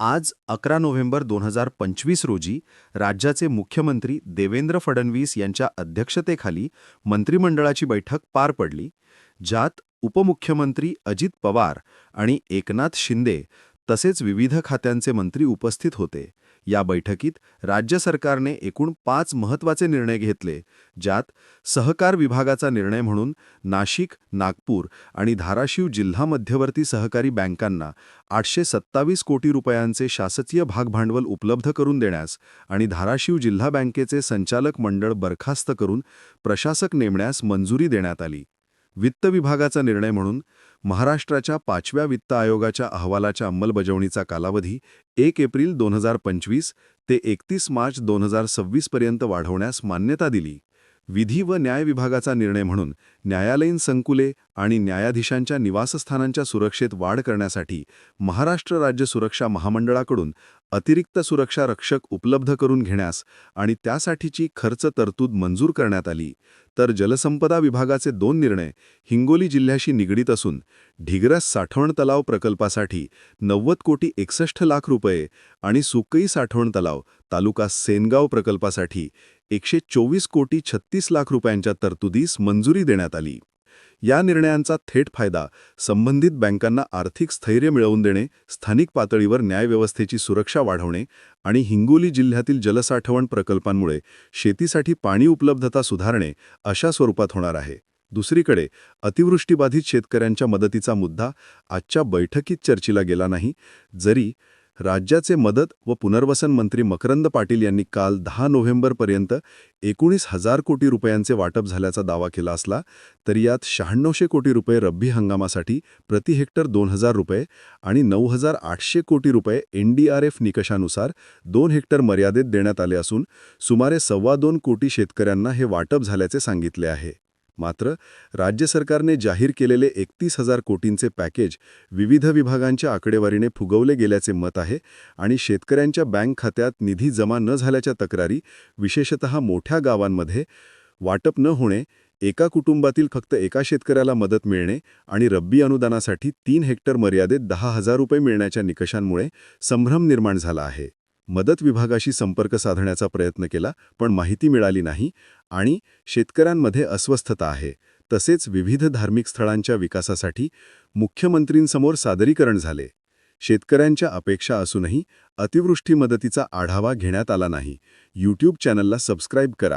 आज अकरा नोव्हेंबर दोन हजार पंचवीस रोजी राज्याचे मुख्यमंत्री देवेंद्र फडणवीस यांच्या अध्यक्षतेखाली मंत्रिमंडळाची बैठक पार पडली ज्यात उपमुख्यमंत्री अजित पवार आणि एकनाथ शिंदे तसेच विविध खात्यांचे मंत्री उपस्थित होते. या बैठकीत राज्य सरकारने एकूण पाच महत्त्वाचे निर्णय घेतले ज्यात सहकार विभागाचा निर्णय म्हणून नाशिक नागपूर आणि धाराशिव जिल्हा मध्यवर्ती सहकारी बँकांना आठशे सत्तावीस कोटी रुपयांचे शासकीय भागभांडवल उपलब्ध करून देण्यास आणि धाराशिव जिल्हा बँकेचे संचालक मंडळ बरखास्त करून प्रशासक नेमण्यास मंजुरी देण्यात आली. वित्त विभागाचा निर्णय म्हणून महाराष्ट्राच्या पाचव्या वित्त आयोगाच्या अहवालाच्या अंमलबजावणीचा कालावधी एक एप्रिल दोन हजार पंचवीस ते एकतीस मार्च दोन हजार सव्वीस पर्यंत वाढवण्यास मान्यता दिली. विधी व न्याय विभागाचा निर्णय म्हणून न्यायालयीन संकुले आणि न्यायाधीशांच्या निवासस्थानांच्या सुरक्षेत वाढ करण्यासाठी महाराष्ट्र राज्य सुरक्षा महामंडळाकडून अतिरिक्त सुरक्षा रक्षक उपलब्ध करून घेण्यास आणि त्यासाठीची खर्च तरतूद मंजूर करण्यात आली तर जलसंपदा विभागाचे दोन निर्णय हिंगोली जिल्ह्याशी निगडीत असून ढिग्रस साठवण तलाव प्रकल्पासाठी नव्वद कोटी एकसष्ट लाख रुपये आणि सुकई साठवण तलाव तालुका सेनगाव प्रकल्पासाठी एकशे चोवीस कोटी छत्तीस लाख रुपयांच्या तरतुदीस मंजुरी देण्यात आली. या निर्णयांचा थेट फायदा संबंधित बँकांना आर्थिक स्थैर्य मिळवून देणे स्थानिक पातळीवर न्यायव्यवस्थेची सुरक्षा वाढवणे आणि हिंगोली जिल्ह्यातील जलसाठवण प्रकल्पांमुळे शेतीसाठी पाणी उपलब्धता सुधारणे अशा स्वरूपात होणार आहे. दुसरीकडे अतिवृष्टीबाधित शेतकऱ्यांच्या मदतीचा मुद्दा आजच्या बैठकीत चर्चेला गेला नाही. जरी राज्याचे मदत व पुनर्वसन मंत्री मकरंद पाटील यांनी काल दहा नोव्हेंबरपर्यंत एकोणीस हजार कोटी रुपयांचे वाटप झाल्याचा दावा केला असला तरी यात शहाण्णवशे कोटी रुपये रब्बी हंगामासाठी प्रति हेक्टर दोन हजार रुपये आणि नऊ हजार आठशे कोटी रुपये एनडीआरएफ निकषानुसार दोन हेक्टर मर्यादेत देण्यात आले असून सुमारे सव्वा दोन कोटी शेतकऱ्यांना हे वाटप झाल्याचे सांगितले आहे. मात्र राज्य सरकारने जाहीर केलेले एकतीस हजार कोटींचे पॅकेज विविध विभागांच्या आकडेवारीने फुगवले गेल्याचे मत आहे आणि शेतकऱ्यांच्या बँक खात्यात निधी जमा न झाल्याच्या तक्रारी विशेषत मोठ्या गावांमध्ये वाटप न होणे एका कुटुंबातील फक्त एका शेतकऱ्याला मदत मिळणे आणि रब्बी अनुदानासाठी तीन हेक्टर मर्यादेत दहा हजार रुपये मिळण्याच्या निकषांमुळे संभ्रम निर्माण झाला आहे. मदत विभागाशी संपर्क साधण्याचा प्रयत्न केला पण माहिती मिळाली नाही. आणि शेतकऱ्यांमध्ये अस्वस्थता आहे. तसेच विविध धार्मिक स्थळांच्या विकासासाठी मुख्यमंत्रींसमोर सादरीकरण झाले. शेतकऱ्यांच्या अपेक्षा असूनही अतिवृष्टी मदतीचा आढावा घेण्यात आला नाही. यूट्यूब चॅनलला सबस्क्राईब करा.